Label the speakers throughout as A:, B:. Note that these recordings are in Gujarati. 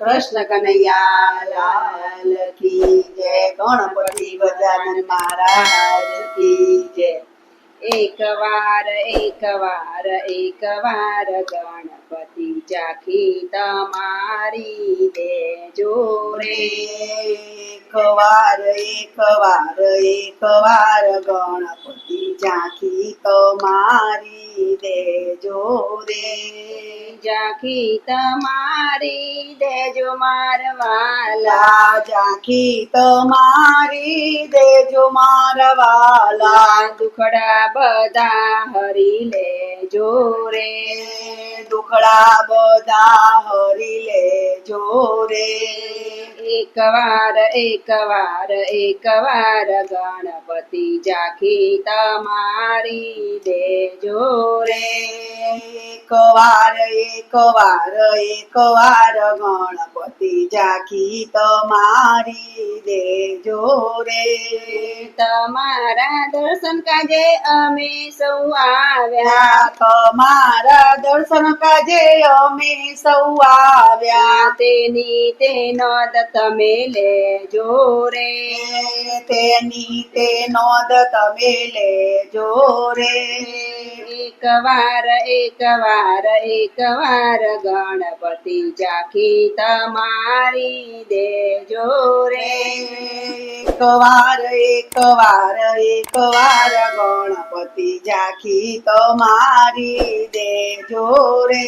A: કૃષ્ણ કનૈયા લાલ કી જય. ગણપતિ ગજાનન મહારાજ કી જય.
B: એક વાર એક વાર એક વાર ગણપતિ ચાખી તમારી દેજો રે
A: વાર એક વાર એક વાર ગણપતિ ઝાંખી તમારી દેજો રે.
B: ચાખી તમારી દેજો મારવાલા.
A: લા ઝાંખી તમારી દેજો મારવાલા.
B: દુખડા બધા હરી લેજો રે,
A: દુખડા બધા હરી લેજો રે.
B: એક વાર એક વાર એક વાર ગણપતિ જાખી તમારી દેજો રે.
A: એક વાર એક વાર એક વાર ગણપતિ જાખી તમારી દેજો રે.
B: તમારા દર્શન કાજે અમે સૌ આવ્યા.
A: તમારા દર્શન કાજે અમે સૌ આવ્યા.
B: તેની તે નોંધ તમે લેજો રે.
A: તેની તે નોંધ તમે લેજો રે.
B: એક વાર એક વાર એક વાર ગણપતિ ચાખી તમારી દેજો રે.
A: એક વાર એક વાર એક વાર ગણપતિ ઝાંખી તમારી દેજો રે.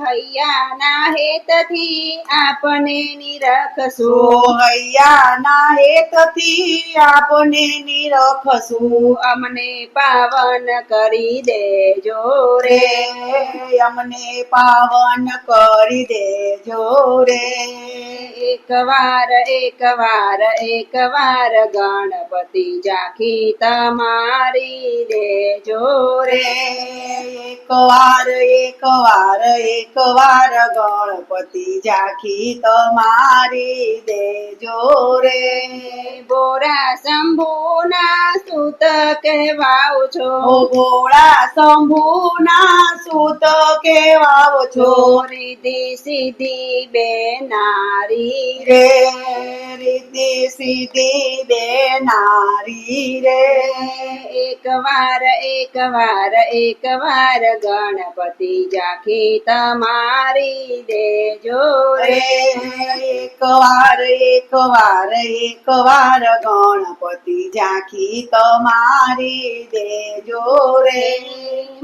B: હૈયાના હેતથી આપને નિરખશું
A: હૈયાના હેતથી આપને નિરખશું
B: અમને પાવન કરી દેજો રે
A: અમને પાવન કરી દેજો રે
B: એક વાર એક વાર એક વાર ગણપતિ જાખી તમારી દેજો
A: રે
B: રે
A: એક વાર એક વાર એક વાર ગણપતિ જાખી તમારી દેજો રે
B: બોરા શંભુના સુત કહેવાવ છો.
A: બોરા શંભુના સુત કેવાવ છો.
B: રીધી સિદ્ધિ બે નારી
A: રે રીતિ સીધી બે નારી રે
B: એક વાર એક વાર એક વાર ગણપતિ ઝાંખી તમારી દેજો
A: રે એક વાર એક વાર એક વાર ગણપતિ ઝાંખી તમારી દેજો રે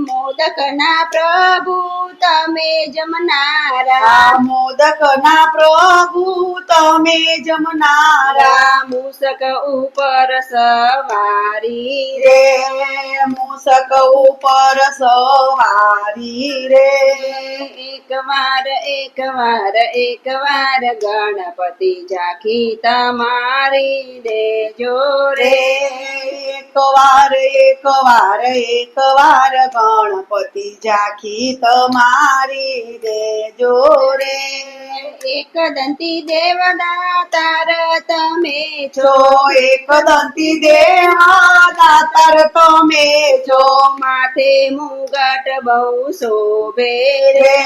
B: મોદક ના પ્રભુ તમે જમનારા.
A: મોદક ના પ્રભુ તમે જમનારા.
B: મૂસક ઉપર સવારી
A: રે. મૂસક ઉપર સવારી રે.
B: એક વાર એક વાર એક વાર ગણપતિ ઝાંખી તમારી દેજો
A: રે.
B: રે.
A: એક વાર એક વાર એક વાર ગણપતિ ઝાંખી તમારી દેજો રે.
B: એક દંતી દેવદાતાર તમે
A: છો. એક દંતી દેવા દાતાર તમે છો.
B: માથે મુગટ બહુ શોભે રે.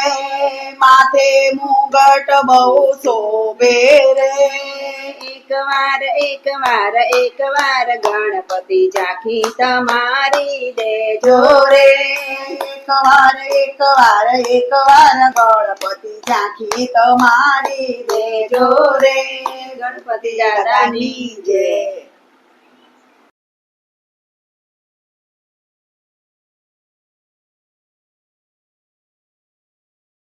A: માથે મુગટ બહુ શોભે રે.
B: એક વાર એક વાર એક વાર ગણપતિ ઝાંખી તમારી દેજો
A: જોરે એક વાર એક વાર એક વાર ગણપતિ ઝાંખી તમારી દેજો રે.
B: ગણપતિ
A: દાદાની જય.